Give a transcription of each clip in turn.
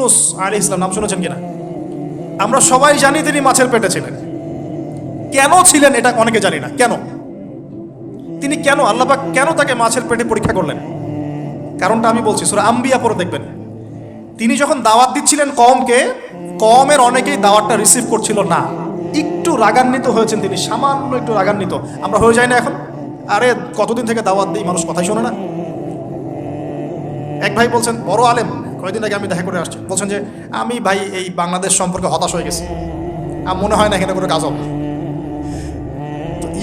ইউনুস আলী ইসলাম, নাম শুনেছেন কিনা? আমরা সবাই জানি তিনি মাছের পেটে ছিলেন। কেন ছিলেন এটা অনেকে জানি না। কেন? তিনি কেন আল্লাপাক কেন তাকে মাছের পেটে পরীক্ষা করলেন? কারণটা আমি বলছি, সুরা আম্বিয়া পরে দেখবেন। তিনি যখন দাওয়াত দিচ্ছিলেন কমকে কমের অনেকেই দাওয়াতটা রিসিভ করছিল না। একটু রাগান্বিত হয়েছেন তিনি, সামান্য একটু রাগান্বিত। আমরা হয়ে যাই না এখন? আরে, কতদিন থেকে দাওয়াত দিই, মানুষ কথাই শোনে না। এক ভাই বলছেন, বড় আলেম কয়েকদিন আগে আমি দেখা করে আসছি। বলছেন যে, আমি ভাই এই বাংলাদেশ সম্পর্কে হতাশ হয়ে গেছি। আর মনে হয় না এখানে কোনো কাজ হবে।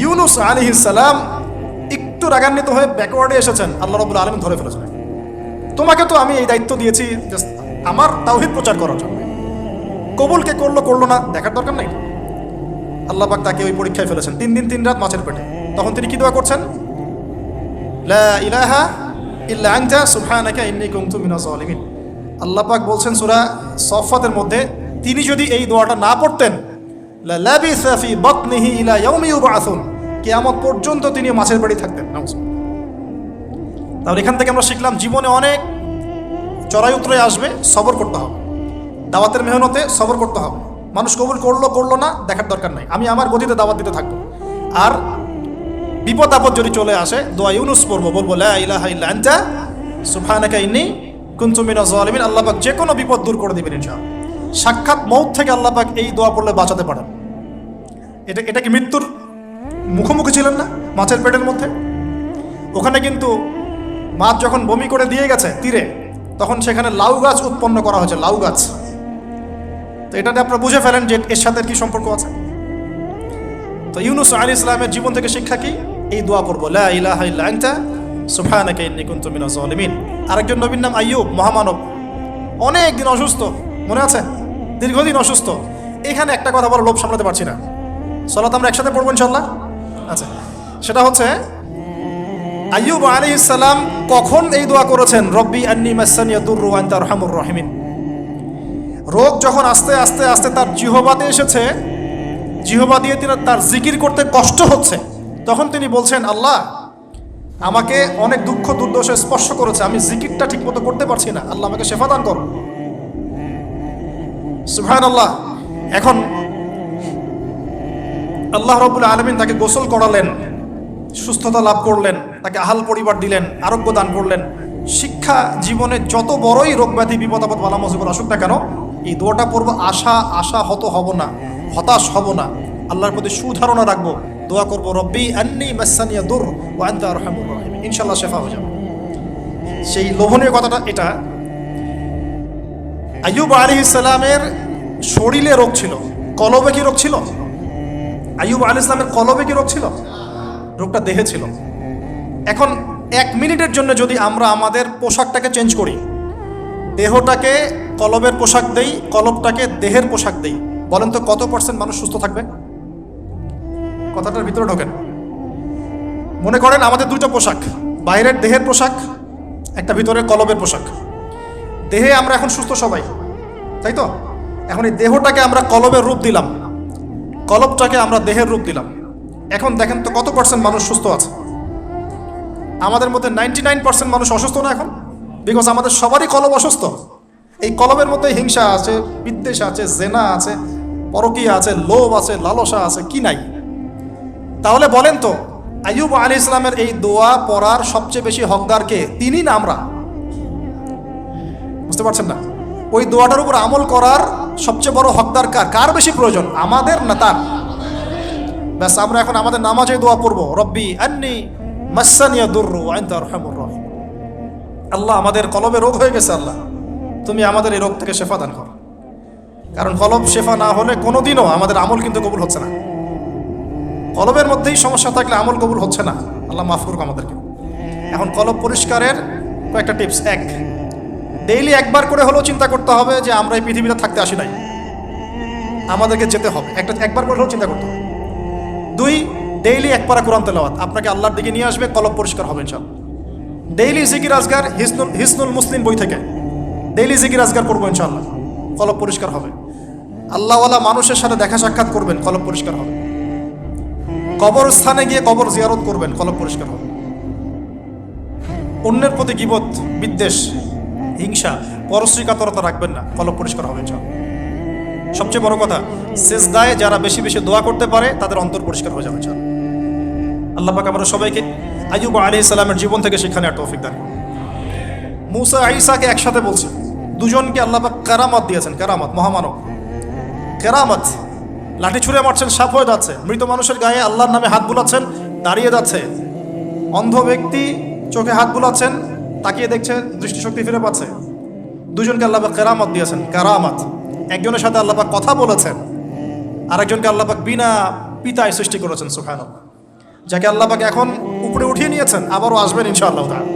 ইউনুস আলী সালাম একটু রাগান্বিত হয়ে ব্যাকওয়ার্ডে এসেছেন। আল্লাহ রবুল আলম ধরে ফেলেছেন। তোমাকে তো আমি এই দায়িত্ব দিয়েছি আমার তাওহিদ প্রচার করার জন্য। কবুলকে করল করল না, দেখার দরকার নাই। আল্লাহ পাক তাকে ওই পরীক্ষায় ফেলেছেন। তিন দিন, তিন রাত মাছের পেটে। তখন তিনি কি দোয়া করছেন? লা ইলাহা ইল্লা আনতা, সুবহানাকা ইন্নী কুনতু মিনাজ জালিমিন আল্লাহ পাক বলছেন সূরা সফাতের মধ্যে, তিনি যদি এই দোয়াটা না পড়তেন লা লাবিসা ফি বাতনিহি ইলা পর্যন্ত তিনি মাছের বাড়ি থাকতেন। তাহলে এখান থেকে আমরা শিখলাম, জীবনে অনেক চড়াই উতরে আসবে, সবর করতে হবে। দাওয়াতের মেহনতে সবর করতে হবে। মানুষ কবুল করল করল না, দেখার দরকার নাই। আমি আমার গতিতে দাওয়াত দিতে থাকব। আর বিপদ আপদ যদি চলে আসে, দোয়া ইউনুস পড়ব, বলব, লা ইলাহা কুনতু মিনাজ জালিমিন আল্লাহ পাক যে কোনো বিপদ দূর করে দিবেন ইনশাআল্লাহ। সাক্ষাৎ মৌত থেকে আল্লাহ পাক এই দোয়া পড়লে বাঁচাতে পারেন। এটা এটা কি মৃত্যুর মুখোমুখি ছিলেন না? মাছের পেটের মধ্যে? ওখানে কিন্তু মাছ যখন বমি করে দিয়ে গেছে তীরে, তখন সেখানে লাউ গাছ উৎপন্ন করা হয়েছে, লাউ গাছ। তো এটাতে আপনারা বুঝে ফেলেন যে এর সাথে কি সম্পর্ক আছে। তো ইউনুস আলী ইসলামের জীবন থেকে শিক্ষা কি? এই দোয়া পড়ব, লা ইলাহা ইল্লা কুনতু মিনাজ জালিমিন আরেকজন নবীর নাম আইয়ুব, মহামানব। অনেক দিন অসুস্থ, মনে আছে? দীর্ঘদিন অসুস্থ। এখানে একটা কথা বলা লোভ সামলাতে পারছি না। সলাত আমরা একসাথে পড়ব ইনশাল্লাহ আচ্ছা সেটা হচ্ছে, আইয়ুব আলী ইসালাম কখন এই দোয়া করেছেন? রব্বি আন্নি মাসানিয়া দুরু আনতা রহমুর রহিমিন। রোগ যখন আস্তে আস্তে আস্তে তার জিহবাতে এসেছে, জিহবা দিয়ে তিনি তার জিকির করতে কষ্ট হচ্ছে, তখন তিনি বলছেন, আল্লাহ আমাকে অনেক দুঃখ দুর্দশা স্পর্শ করেছে। আমি জিকিরটা ঠিক মতো করতে পারছি না। আল্লাহ আমাকে শেফা দান করো সুহান আল্লাহ এখন আল্লাহ রবুল আলমিন তাকে গোসল করালেন, সুস্থতা লাভ করলেন, তাকে আহাল পরিবার দিলেন, আরোগ্য দান করলেন। শিক্ষা জীবনে যত বড়ই রোগ ব্যাধি বিপদ আপদ, বালা মুসিবত আসুক না কেন, এই দোয়াটা পড়ব, আশা আশা হত হব না, হতাশ হব না। আল্লাহর প্রতি সুধারণা রাখব। দোয়া করব, রব্বি আন্নি মাসানিয়া দুর ও আন্তা রহমুর রহিম ইনশাল্লাহ শেফা হয়ে যাবে। সেই লোভনীয় কথাটা এটা, আইয়ুব আলী ইসলামের শরীরে রোগ ছিল। কলবে কি রোগ ছিল? আইয়ুব আলী ইসলামের কলবে কি রোগ ছিল? রোগটা দেহে ছিল। এখন এক মিনিটের জন্য যদি আমরা আমাদের পোশাকটাকে চেঞ্জ করি, দেহটাকে কলবের পোশাক দেই, কলবটাকে দেহের পোশাক দেই, বলেন তো কত পার্সেন্ট মানুষ সুস্থ থাকবে? কথাটার ভিতরে ঢোকেন। মনে করেন আমাদের দুটো পোশাক, বাইরের দেহের পোশাক, একটা ভিতরে কলবের পোশাক। দেহে আমরা এখন সুস্থ সবাই, তাই তো? এখন এই দেহটাকে আমরা কলবের রূপ দিলাম, কলবটাকে আমরা দেহের রূপ দিলাম। এখন দেখেন তো কত পার্সেন্ট মানুষ সুস্থ আছে। আমাদের মধ্যে নাইনটি নাইন পার্সেন্ট মানুষ অসুস্থ না এখন? বিকজ আমাদের সবারই কলব অসুস্থ। এই কলবের মধ্যে হিংসা আছে, বিদ্বেষ আছে, জেনা আছে, পরকীয়া আছে, লোভ আছে, লালসা আছে, কি নাই? তাহলে বলেন তো, আইয়ুব আলী ইসলামের এই দোয়া পড়ার সবচেয়ে বেশি হকদার কে? তিনি না আমরা? বুঝতে পারছেন না? ওই দোয়াটার উপর আমল করার সবচেয়ে বড় হকদার কার? কার বেশি প্রয়োজন? আমাদের না তার? ব্যাস, আমরা এখন আমাদের নামাজে দোয়া পড়ব। রব্বি আন্নি মাসানিয়া দুর্রু আল্লাহ আমাদের কলবে রোগ হয়ে গেছে, আল্লাহ। তুমি আমাদের এই রোগ থেকে শেফা দান করো। কারণ কলব শেফা না হলে কোনোদিনও আমাদের আমল কিন্তু কবুল হচ্ছে না। কলবের মধ্যেই সমস্যা থাকলে আমল কবুল হচ্ছে না। আল্লাহ মাফ করুক আমাদেরকে। এখন কলব পরিষ্কারের কয়েকটা টিপস। এক ডেইলি একবার করে হলেও চিন্তা করতে হবে যে আমরা এই পৃথিবীতে থাকতে আসি নাই। আমাদেরকে যেতে হবে। একটা, একবার করে হলেও চিন্তা করতে হবে। দুই ডেইলি এক পারা কোরআন তেলাওয়াত। আপনাকে আল্লাহর দিকে নিয়ে আসবে, কলব পরিষ্কার হবে ইনশাল্লাহ ডেইলি জিকির আজগার হিসনুল হিসনুল মুসলিম বই থেকে। ডেইলি জিকির আজগার করব ইনশাল্লাহ কলব পরিষ্কার হবে। আল্লাহওয়ালা মানুষের সাথে দেখা সাক্ষাৎ করবেন, কলব পরিষ্কার হবে। কবরস্থানে গিয়ে কবর জিয়ারত করবেন কলব পরিষ্কার হবে। অন্যের প্রতি গিবত, বিদ্বেষ, হিংসা, পরশ্রীকাতরতা রাখবেন না কলব পরিষ্কার হবে ইনশাআল্লাহ। সবচেয়ে বড় কথা শেষ সেজদায় যারা বেশি বেশি দোয়া করতে পারে, তাদের অন্তর পরিষ্কার হয়ে যাবে ইনশাআল্লাহ। আল্লাহ পাক আমরা সবাইকে আইয়ুব আলী ইসলামের জীবন থেকে সেখানে আর তৌফিক দান মুসা আইসাকে একসাথে বলছে, দুজনকে আল্লাহ পাক কেরামত দিয়েছেন, কেরামত, মহামানব। কেরামত। লাঠি ছুঁড়ে মারছেন, সাপ হয়ে যাচ্ছে। মৃত মানুষের গায়ে আল্লাহর নামে হাত বুলাচ্ছেন, দাঁড়িয়ে যাচ্ছে। অন্ধ ব্যক্তি চোখে হাত বুলাচ্ছেন, তাকিয়ে দেখছে দৃষ্টিশক্তি ফিরে পাচ্ছে। দুজনকে আল্লাপাক কেরামত দিয়েছেন, কারামত। একজনের সাথে আল্লাহ পাক কথা বলেছেন, আরেকজনকে আল্লাহ পাক বিনা পিতায় সৃষ্টি করেছেন সুখান যাকে আল্লাহ পাক এখন উপরে উঠিয়ে নিয়েছেন, আবারও আসবেন ইনশাআল্লাহ তাআলা।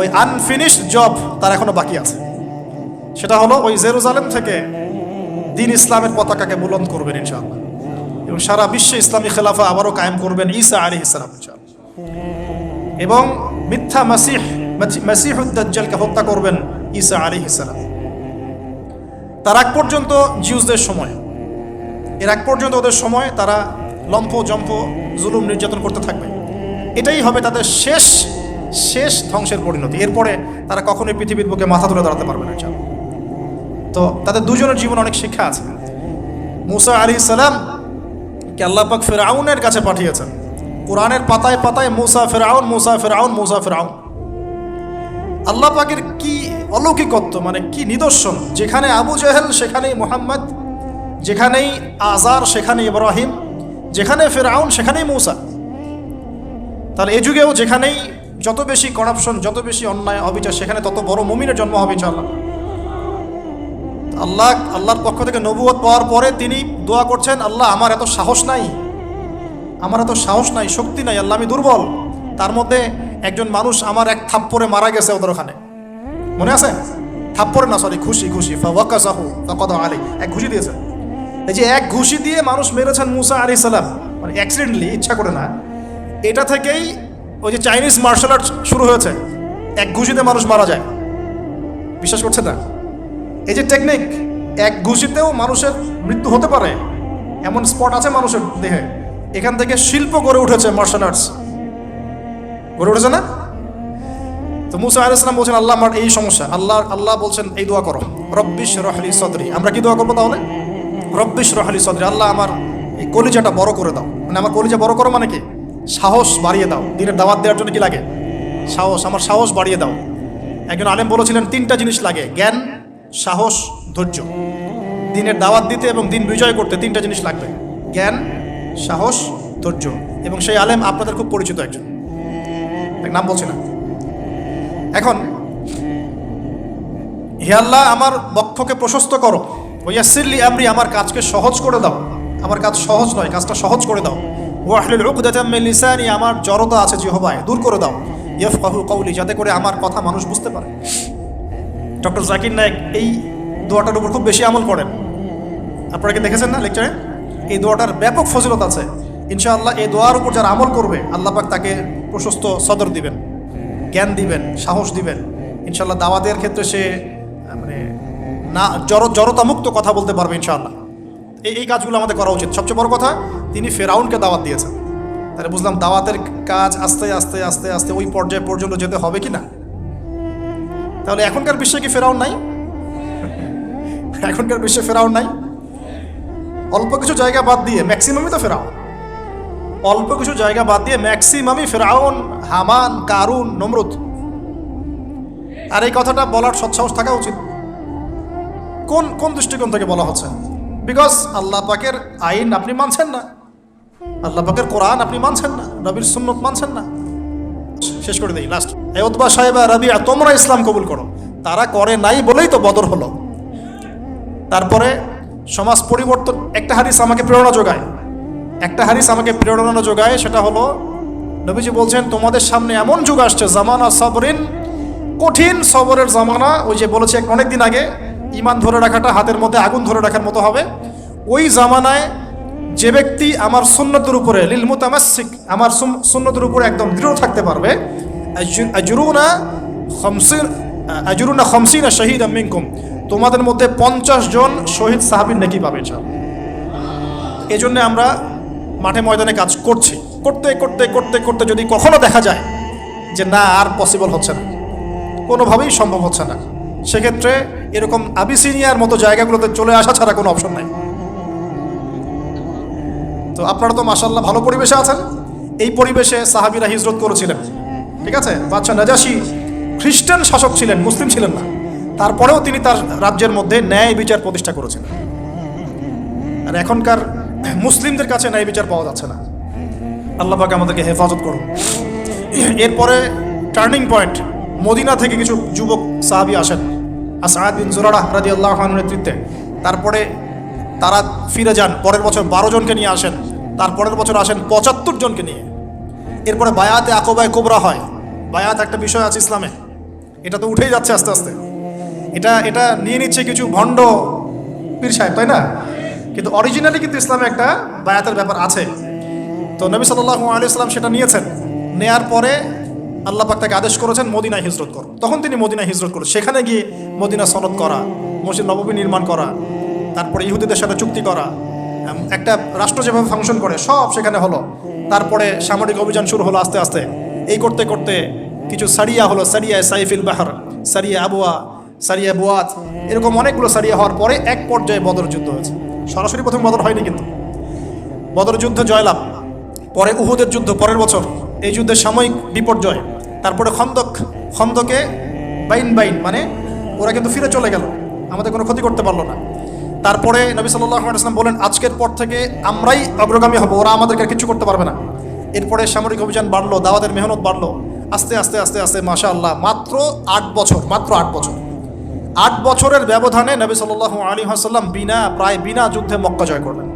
ওই আনফিনিশড জব তার এখনও বাকি আছে। সেটা হলো ওই জেরুজালেম থেকে দিন ইসলামের পতাকাকে বুলন্দ করবেন ইনশাআল্লাহ। এবং সারা বিশ্বে ইসলামী খেলাফা আবারও কায়েম করবেন ঈসা আলী ইসলাম এবং মিথ্যা মাসিহ মাসিহুদ্দাজ্জালকে হত্যা করবেন ঈসা আলী ইসলাম তার আগ পর্যন্ত জিউসদের সময়, এর আগ পর্যন্ত ওদের সময় তারা লম্ফ জম্প জুলুম নির্যাতন করতে থাকবে। এটাই হবে তাদের শেষ শেষ ধ্বংসের পরিণতি। এরপরে তারা কখনোই পৃথিবীর বুকে মাথা তুলে দাঁড়াতে পারবে না। তো তাদের দুজনের জীবনে অনেক শিক্ষা আছে। মুসা আলী সালাম কে আল্লাহ পাক ফেরাউনের কাছে পাঠিয়েছেন। কোরআনের পাতায় পাতায় মুসা ফেরাউন মুসা ফেরাউন মুসা ফেরাউন আল্লাহ পাকের কি অলৌকিকত্ব মানে কি নিদর্শন? যেখানে আবু জেহেল, সেখানেই মোহাম্মদ, যেখানেই আজার সেখানে ইব্রাহিম, যেখানে ফেরাউন সেখানেই মৌসা। তাহলে এই যুগেও যেখানেই যত বেশি করাপশন যত বেশি অন্যায় অবিচার, সেখানে তত বড় মমিনের জন্ম হবে ইনশাআল্লাহ। আল্লাহ, আল্লাহর পক্ষ থেকে নবুয়ত পাওয়ার পরে তিনি দোয়া করছেন, আল্লাহ, আমার এত সাহস নাই। আমার এত সাহস নাই, শক্তি নাই, আল্লাহ, আমি দুর্বল। তার মধ্যে একজন মানুষ আমার এক থাপ্পড়ে মারা গেছে ওদের ওখানে। মনে আছে? থাপ্পড়ে না সরি খুশি খুশি। ফাকাদ আলী এক ঘুষি দিয়েছেন এই যে এক ঘুষি দিয়ে মানুষ মেরেছেন মুসা আলী সালাম মানে অ্যাক্সিডেন্টলি ইচ্ছা করে না। এটা থেকেই ওই যে চাইনিজ মার্শাল আর্ট শুরু হয়েছে। এক ঘুষিতে মানুষ মারা যায়। বিশ্বাস করছে না? এই যে টেকনিক এক ঘুষিতেও মানুষের মৃত্যু হতে পারে। এমন স্পট আছে মানুষের দেহে। এখান থেকে শিল্প গড়ে উঠেছে মার্শাল আর্টস গড়ে উঠেছে না? তো মুসা আলাহ ইসলাম বলছেন, আল্লাহ আমার এই সমস্যা। আল্লাহ আল্লাহ বলছেন, এই দোয়া করো। রব্বিশ রহলি সদরি। আমরা কি দোয়া করব তাহলে? রব্বিশ রহলি সদরি। আল্লাহ আমার এই কলিজাটা বড় করে দাও। মানে আমার কলিজা বড় করো মানে কি? সাহস বাড়িয়ে দাও। দিনের দাওয়াত দেওয়ার জন্য কি লাগে? সাহস, আমার সাহস বাড়িয়ে দাও। একজন আলেম বলেছিলেন, তিনটা জিনিস লাগে, জ্ঞান সাহস, ধৈর্য। দিনের দাওয়াত দিতে এবং দিন বিজয় করতে তিনটা জিনিস লাগবে। জ্ঞান, সাহস, ধৈর্য। এবং সেই আলেম আপনাদের খুব পরিচিত একজন। এক নাম বলছি না। এখন, হে আল্লাহ, আমার বক্ষকে প্রশস্ত করো। ওয়াসিল্লি আমরি, আমার কাজকে সহজ করে দাও। আমার কাজ সহজ নয়, কাজটা সহজ করে দাও। ওয়াহলিল লিসানি, আমার জড়তা আছে যে জিহবায়, দূর করে দাও। ইয়াফকাহু কৌলি যাতে করে আমার কথা মানুষ বুঝতে পারে। ডক্টর জাকির নায়েক এই দোয়াটার উপর খুব বেশি আমল করেন। আপনারা কি দেখেছেন না লেকচারে? এই দোয়াটার ব্যাপক ফজিলত আছে। ইনশাআল্লাহ এই দোয়ার উপর যারা আমল করবে, আল্লাহ পাক তাকে প্রশস্ত সদর দিবেন, জ্ঞান দিবেন, সাহস দিবেন। ইনশাআল্লাহ দাওয়াতের ক্ষেত্রে সে মানে না, জড়, জড়তামুক্ত কথা বলতে পারবে ইনশাআল্লাহ। এই এই কাজগুলো আমাদের করা উচিত। সবচেয়ে বড় কথা, তিনি ফেরাউনকে দাওয়াত দিয়েছেন। তাহলে বুঝলাম দাওয়াতের কাজ আস্তে আস্তে আস্তে আস্তে ওই পর্যায়ে পর্যন্ত যেতে হবে কি না? তাহলে এখনকার বিশ্বে কি ফেরাউন নাই? এখনকার বিশ্বে ফেরাউন নাই? অল্প কিছু জায়গা বাদ দিয়ে, ম্যাক্সিমামই তো ফেরাউন। অল্প কিছু জায়গা বাদ দিয়ে ম্যাক্সিমামই ফেরাউন, হামান, কারুন, নমরুদ। আর এই কথাটা বলার সৎসাহস থাকা উচিত। কোন কোন দৃষ্টিকোণ থেকে বলা হচ্ছে? বিকজ আল্লাহ পাকের আইন আপনি মানছেন না। আল্লাহ পাকের কোরআন আপনি মানছেন না। নবীর সুন্নত মানছেন না। শেষ করে দিই লাস্ট এওতবা সাহেবা রাবিয়া তোমরা ইসলাম কবুল করো। তারা করে নাই বলেই তো বদর হলো। তারপরে সমাজ পরিবর্তন, একটা হারিস আমাকে প্রেরণা যোগায়। একটা হারিস আমাকে প্রেরণা যোগায়, সেটা হলো, নবীজি বলছেন, তোমাদের সামনে এমন যুগ আসছে, জামানা সবরিন, কঠিন সবরের জামানা, ওই যে বলেছে অনেক দিন আগে, ইমান ধরে রাখাটা, হাতের মধ্যে আগুন ধরে রাখার মতো হবে। ওই জামানায় যে ব্যক্তি আমার সুন্নতের উপরে, লিল মুতামাসিক আমার সুন- সুন্নতের উপরে একদম দৃঢ় থাকতে পারবে আজু- আজরুনা খমসিন শহীদ মিনকুম। তোমাদের মধ্যে পঞ্চাশ জন শহীদ সাহাবির নাকি পাবে। এই জন্য আমরা মাঠে ময়দানে কাজ করছি। করতে করতে করতে করতে যদি কখনো দেখা যায় যে না, আর পসিবল হচ্ছে না, কোনোভাবেই সম্ভব হচ্ছে না, সেক্ষেত্রে এরকম আবিসিনিয়ার মতো জায়গাগুলোতে চলে আসা ছাড়া কোনো অপশন নাই। তো আপনারা তো মাসাল্লাহ ভালো পরিবেশে আছেন। এই পরিবেশে সাহাবিরা হিজরত করেছিলেন। ঠিক আছে? বাচ্চা নাজাসি খ্রিস্টান শাসক ছিলেন, মুসলিম ছিলেন না। তারপরেও তিনি তার রাজ্যের মধ্যে ন্যায় বিচার প্রতিষ্ঠা করেছিলেন। আর এখনকার মুসলিমদের কাছে ন্যায় বিচার পাওয়া যাচ্ছে না। আল্লাহ পাক আমাদেরকে হেফাজত করুন। এরপরে টার্নিং পয়েন্ট মদিনা থেকে কিছু যুবক সাহাবি আসেন। আসাদ বিন জোরারা রাজি আল্লাহ নেতৃত্বে। তারপরে তারা ফিরে যান। পরের বছর বারো জনকে নিয়ে আসেন। তার পরের বছর আসেন পঁচাত্তর জনকে নিয়ে। এরপরে বায়াতে আকবায় কোবরা হয়। বায়াত একটা বিষয় আছে ইসলামে। এটা তো উঠেই যাচ্ছে আস্তে আস্তে। এটা এটা নিয়ে নিচ্ছে কিছু ভণ্ড পীর সাহেব, তাই না? কিন্তু অরিজিনালি কিন্তু ইসলামে একটা বায়াতের ব্যাপার আছে। তো নবী সাল্লাহ আলিয়াল্লাম সেটা নিয়েছেন। নেয়ার পরে আল্লাহ পাক তাকে আদেশ করেছেন, মদিনায় হিজরত করো। তখন তিনি মদিনায় হিজরত করো সেখানে গিয়ে মদিনা সনদ করা, মসজিদ নবমী নির্মাণ করা তারপরে ইহুদিদের সাথে চুক্তি করা একটা রাষ্ট্র যেভাবে ফাংশন করে, সব সেখানে হলো। তারপরে সামরিক অভিযান শুরু হলো আস্তে আস্তে। এই করতে করতে কিছু সারিয়া হলো, সারিয়া সাইফিল বাহার, সারিয়া আবুয়া, সারিয়া বুয়াত, এরকম অনেকগুলো সারিয়া হওয়ার পরে এক পর্যায়ে বদর যুদ্ধ হয়েছে। সরাসরি প্রথম বদর হয়নি কিন্তু। বদর যুদ্ধ জয়লাভ। পরে উহুদের যুদ্ধ, পরের বছর এই যুদ্ধের সাময়িক বিপর্যয়। তারপরে খন্দক, খন্দকে বাইন বাইন মানে ওরা কিন্তু ফিরে চলে গেল। আমাদের কোনো ক্ষতি করতে পারল না। তারপরে নবী সাল্লাহ আসলাম বলেন, আজকের পর থেকে আমরাই অগ্রগামী হব, ওরা আমাদেরকে কিছু করতে পারবে না। এরপরে সামরিক অভিযান বাড়লো, দাওয়াতের মেহনত বাড়লো। আস্তে আস্তে আস্তে আস্তে মাশা আল্লাহ মাত্র আট বছর, মাত্র আট বছর। আট বছরের ব্যবধানে নবী সাল্লাহ আলী হাসাল্লাম বিনা, প্রায় বিনা যুদ্ধে মক্কা জয় করলেন।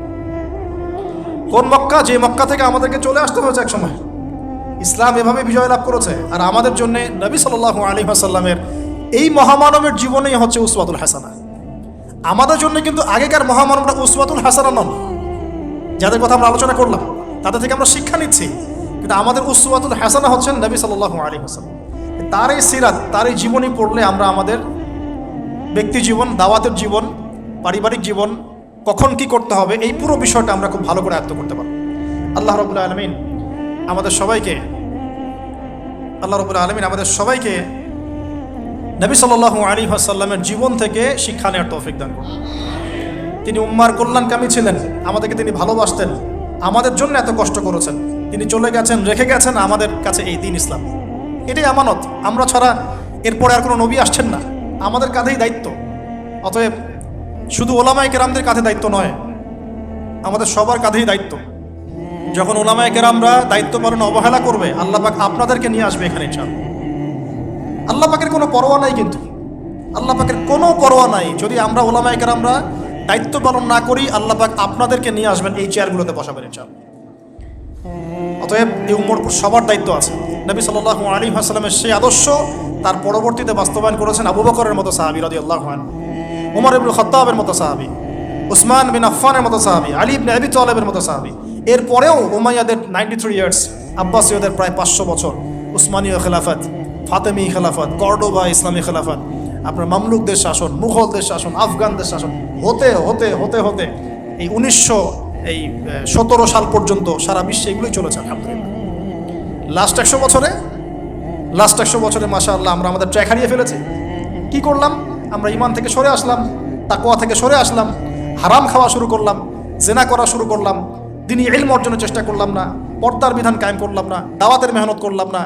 কোন মক্কা? যে মক্কা থেকে আমাদেরকে চলে আসতে হয়েছে এক সময় ইসলাম এভাবে বিজয় লাভ করেছে। আর আমাদের জন্য নবী সাল্লাহ আলী হাসাল্লামের এই মহামানবের জীবনেই হচ্ছে উসওয়াতুল হাসানা। আমাদের জন্য কিন্তু আগেকার মহামানবরা উসওয়াতুল হাসানা নন যাদের কথা আমরা আলোচনা করলাম, তাদের থেকে আমরা শিক্ষা নিচ্ছি। কিন্তু আমাদের উসওয়াতুল হাসানা হচ্ছেন নবী সাল্লাহ আলী হাসান তার এই সিরাত, তার এই জীবনী পড়লে আমরা আমাদের ব্যক্তি জীবন, দাওয়াতের জীবন, পারিবারিক জীবন, কখন কি করতে হবে, এই পুরো বিষয়টা আমরা খুব ভালো করে আয়ত্ত করতে পারব। আল্লাহ রবুল্লা আলমিন আমাদের সবাইকে, আল্লাহ রবুল্লা আলমিন আমাদের সবাইকে নবী সাল্লাহ আলী আসাল্লামের জীবন থেকে শিক্ষা নেওয়ার তৌফিক দান করুন। তিনি উম্মার কল্যাণকামী ছিলেন, আমাদেরকে তিনি ভালোবাসতেন, আমাদের জন্য এত কষ্ট করেছেন। তিনি চলে গেছেন, রেখে গেছেন আমাদের কাছে এই দিন ইসলাম। এটাই আমানত। আমরা ছাড়া এরপরে আর কোনো নবী আসছেন না। আমাদের কাঁধেই দায়িত্ব। অতএব শুধু ওলামায় কেরামদের কাঁধে দায়িত্ব নয়, আমাদের সবার কাঁধেই দায়িত্ব। যখন ওলামায় কেরামরা দায়িত্ব পালন অবহেলা করবে, আল্লাহ পাক আপনাদেরকে নিয়ে আসবে এখানে ইনশাল আল্লাহ পাকের কোনো পরোয়া নাই কিন্তু। আল্লাহ পাকের কোনো পরোয়া নাই। যদি আমরা ওলামায় কেরামরা দায়িত্ব পালন না করি, আল্লাহ পাক আপনাদেরকে নিয়ে আসবেন এই চেয়ারগুলোতে বসাবেন ইনশাল অতএব এই উপর সবার দায়িত্ব আছে। নবী সাল্লাহ আলী হাসলামের সেই আদর্শ তার পরবর্তীতে বাস্তবায়ন করেছেন আবু বকরের মতো সাহাবি রদি আল্লাহ উমর ইবুল খত্তাবের মতো সাহাবি, উসমান বিন আফফানের মতো সাহাবি, আলী ইবনে আবি তালেবের মতো সাহাবি। এরপরেও উমাইয়াদের নাইনটি থ্রি ইয়ার্স আব্বাসীয়দের প্রায় পাঁচশো বছর উসমানীয় খেলাফত ফাতেমি খেলাফত, কর্ডোবা ইসলামী খেলাফত, আপনার মামলুকদের শাসন, মুঘলদের শাসন, আফগানদের শাসন, হতে হতে হতে হতে, এই উনিশশো, এই সতেরো সাল পর্যন্ত সারা বিশ্বে এগুলোই চলেছে, আলহামদুলিল্লাহ। লাস্ট একশো বছরে লাস্ট একশো বছরে মাসা আল্লাহ আমরা আমাদের ট্র্যাক হারিয়ে ফেলেছি। কি করলাম? আমরা ইমান থেকে সরে আসলাম তাকোয়া থেকে সরে আসলাম, হারাম খাওয়া শুরু করলাম, জেনা করা শুরু করলাম, দিনই এলম অর্জনের চেষ্টা করলাম না, পর্দার বিধান কায়েম করলাম না, দাওয়াতের মেহনত করলাম না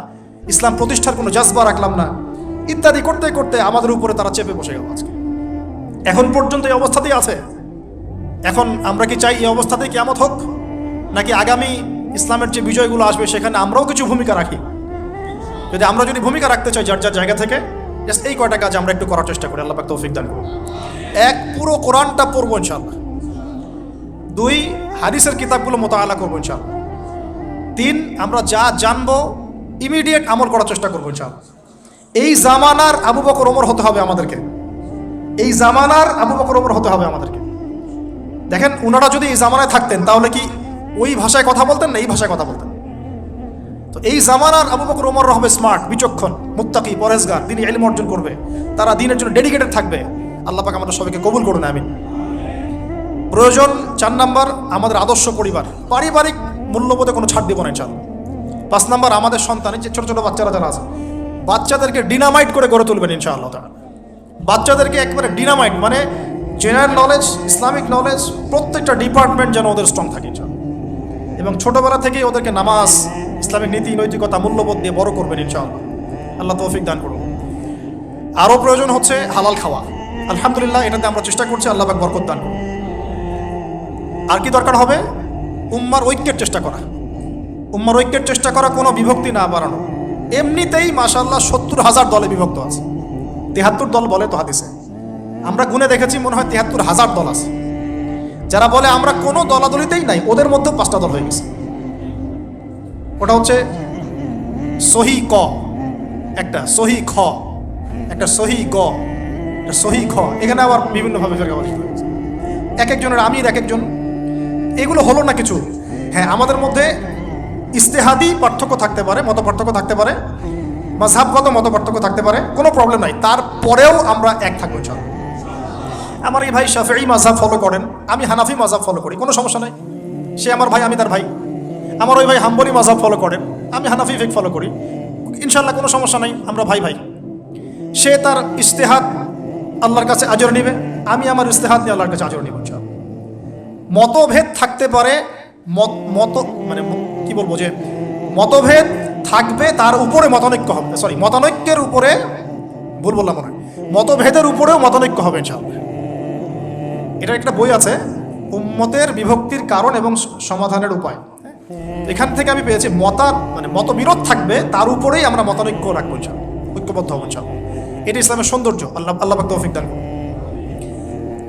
ইসলাম প্রতিষ্ঠার কোনো জজবা রাখলাম না। ইত্যাদি করতে করতে আমাদের উপরে তারা চেপে বসে গেল আজকে। এখন পর্যন্ত এই অবস্থাতেই আছে। এখন আমরা কি চাই এই অবস্থাতেই কেমত হোক? নাকি আগামী ইসলামের যে বিজয়গুলো আসবে, সেখানে আমরাও কিছু ভূমিকা রাখি? যদি আমরা যদি ভূমিকা রাখতে চাই যার যার জায়গা থেকে এই কয়টা কাজ আমরা একটু করার চেষ্টা করি, আল্লাহ তৌফিক দান করুন। এক, পুরো কোরআনটা পড়ব ইনশাল্লাহ দুই, হাদিসের কিতাবগুলো মোতালা করব ইনশাল্লাহ তিন, আমরা যা জানব ইমিডিয়েট আমল করার চেষ্টা করব ইনশাল্লাহ এই জামানার আবু বকর ওমর হতে হবে আমাদেরকে। এই জামানার আবু বকর ওমর হতে হবে আমাদেরকে। দেখেন ওনারা যদি এই জামানায় থাকতেন, তাহলে কি ওই ভাষায় কথা বলতেন না এই ভাষায় কথা বলতেন? তো এই জামানার আবু বকর ওমর হবে স্মার্ট বিচক্ষণ, মুত্তাকি, পরেশগার দিনই এলিম অর্জন করবে। তারা দিনের জন্য ডেডিকেটেড থাকবে। আল্লাহ পাক আমাদের সবাইকে কবুল করুন, আমিন। প্রয়োজন চার নাম্বার, আমাদের আদর্শ পরিবার। পারিবারিক মূল্যবোধে কোনো ছাড় দিব না চাল পাঁচ নাম্বার আমাদের সন্তান, এই যে ছোটো ছোটো বাচ্চারা যারা আছে, বাচ্চাদেরকে ডিনামাইট করে গড়ে তুলবেন ইনশাআল্লাহ তারা বাচ্চাদেরকে একেবারে ডিনামাইট মানে জেনারেল নলেজ ইসলামিক নলেজ প্রত্যেকটা ডিপার্টমেন্ট যেন ওদের স্ট্রং থাকে এবং ছোটবেলা থেকেই ওদেরকে নামাজ, ইসলামিক নীতি, নৈতিকতা, মূল্যবোধ দিয়ে বড় করবেন ইনশাআল্লাহ। আল্লাহ তৌফিক দান করুন। আরও প্রয়োজন হচ্ছে হালাল খাওয়া। আলহামদুলিল্লাহ, এটাতে আমরা চেষ্টা করছি, আল্লাহ বরকত দান করুন। আর কি দরকার হবে? উম্মার ঐক্যের চেষ্টা করা। উম্মার ঐক্যের চেষ্টা করা কোনো বিভক্তি না বাড়ানো। এমনিতেই মাশাল্লাহ সত্তর হাজার দলে বিভক্ত আছে। তেহাত্তর দল বলে তো হাদিসে। আমরা গুনে দেখেছি মনে হয় তেহাত্তর হাজার দল আছে। যারা বলে আমরা কোনো দলাদলিতেই নাই, ওদের মধ্যেও পাঁচটা দল হয়ে গেছে। ওটা হচ্ছে সহি ক। একটা সহি খ। একটা সহি গ। একটা সহি খ। এখানে আবার বিভিন্নভাবে ফেরকা এক একজনের আমির, এক একজন। এগুলো হলো না কিছু। হ্যাঁ আমাদের মধ্যে ইস্তেহাদি পার্থক্য থাকতে পারে, মত পার্থক্য থাকতে পারে মাঝহাবগত মত পার্থক্য থাকতে পারে, কোনো প্রবলেম নাই। তারপরেও আমরা এক থাকব চল আমার এই ভাই শাফি মাঝহাব ফলো করেন, আমি হানাফি মাঝহাব ফলো করি, কোনো সমস্যা নাই। সে আমার ভাই, আমি তার ভাই। আমার ওই ভাই হাম্বলি মাঝহাব ফলো করেন, আমি হানাফি ফিক ফলো করি। ইনশাল্লাহ কোনো সমস্যা নাই, আমরা ভাই ভাই। সে তার ইস্তেহাদ আল্লাহর কাছে আজর নিবে, আমি আমার ইস্তেহাদ নিয়ে আল্লাহর কাছে আজর নিব। মতভেদ থাকতে পারে, মত মত মানে বলব যে মতভেদ থাকবে, তার উপরে মতানৈক্য হবে। সরি মতানৈক্যের উপরে ভুল বললাম মনে মতভেদের উপরেও মতানৈক্য হবে ইনশাআল্লাহ। এটা একটা বই আছে, উম্মতের বিভক্তির কারণ এবং সমাধানের উপায়। এখান থেকে আমি পেয়েছি মতার মানে মতবিরোধ থাকবে, তার উপরেই আমরা মতানৈক্য রাখব ইনশাআল্লাহ, ঐক্যবদ্ধ হব ইনশাআল্লাহ। এটা ইসলামের সৌন্দর্য। আল্লাহ আল্লাহ তৌফিক দান।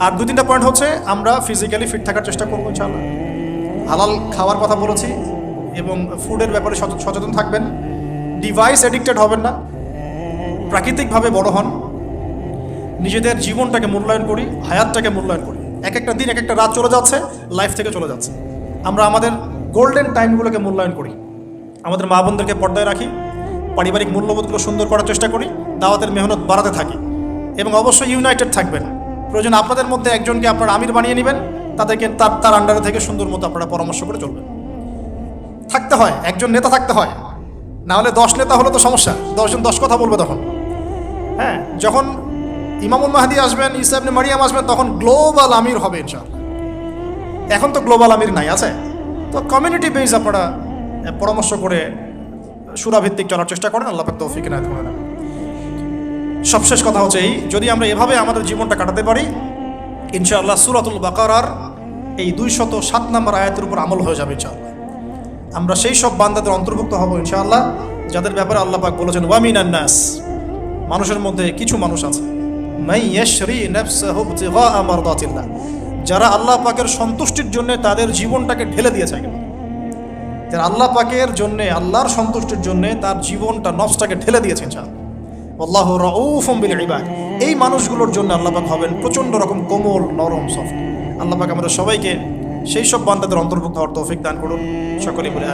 আর দু তিনটা পয়েন্ট হচ্ছে, আমরা ফিজিক্যালি ফিট থাকার চেষ্টা করব ইনশাআল্লাহ। হালাল খাওয়ার কথা বলেছি এবং ফুডের ব্যাপারে সচে- সচেতন থাকবেন। ডিভাইস এডিক্টেড হবেন না। প্রাকৃতিকভাবে বড় হন। নিজেদের জীবনটাকে মূল্যায়ন করি, হায়াতটাকে মূল্যায়ন করি। এক একটা দিন, এক একটা রাত চলে যাচ্ছে লাইফ থেকে চলে যাচ্ছে। আমরা আমাদের গোল্ডেন টাইমগুলোকে মূল্যায়ন করি। আমাদের মা বোনদেরকে পর্দায় রাখি। পারিবারিক মূল্যবোধগুলো সুন্দর করার চেষ্টা করি। দাওয়াতের মেহনত বাড়াতে থাকি। এবং অবশ্যই ইউনাইটেড থাকবেন। প্রয়োজন আপনাদের মধ্যে একজনকে আপনারা আমির বানিয়ে নেবেন। তাদেরকে তার তার আন্ডারে থেকে সুন্দর মতো আপনারা পরামর্শ করে চলবেন। থাকতে হয়, একজন নেতা থাকতে হয়। না হলে দশ নেতা হলে তো সমস্যা, দশজন দশ কথা বলবে তখন। হ্যাঁ যখন ইমামুল মাহাদি আসবেন ইসাবনে মারিয়াম আসবেন, তখন গ্লোবাল আমির হবে ইনশাআল্লাহ। এখন তো গ্লোবাল আমির নাই, আছে? তো কমিউনিটি বেস আপনারা পরামর্শ করে সুরাভিত্তিক চলার চেষ্টা করেন, আল্লাহ পাক তৌফিক না সবশেষ কথা হচ্ছে এই, যদি আমরা এভাবে আমাদের জীবনটা কাটাতে পারি, ইনশাআল্লাহ সুরাতুল বাকারার এই দুইশত সাত নম্বর আয়াতের উপর আমল হয়ে যাবে ইনশাআল্লাহ। আমরা সেই সব বান্দাদের অন্তর্ভুক্ত হব ইনশাআল্লাহ, যাদের ব্যাপারে আল্লাহ পাক বলেছেন, ওয়ামিন নাস মানুষের মধ্যে কিছু মানুষ আছে। যারা আল্লাহ পাকের সন্তুষ্টির জন্য তাদের জীবনটাকে ঢেলে দিয়েছে একেবারে। যারা আল্লাহ পাকের জন্য, আল্লাহর সন্তুষ্টির জন্য তার জীবনটা, নফসটাকে ঢেলে দিয়েছে ইনশাআল্লাহ। আল্লাহ রাউফুম বিল ইবাদ এই মানুষগুলোর জন্য আল্লাহ পাক হবেন প্রচণ্ড রকম কোমল, নরম, সফট। আল্লাহ পাক আমাদের সবাইকে সেই সব বান্দাদের অন্তর্ভুক্ত হওয়ার তৌফিক দান করুন। সকলেই বলে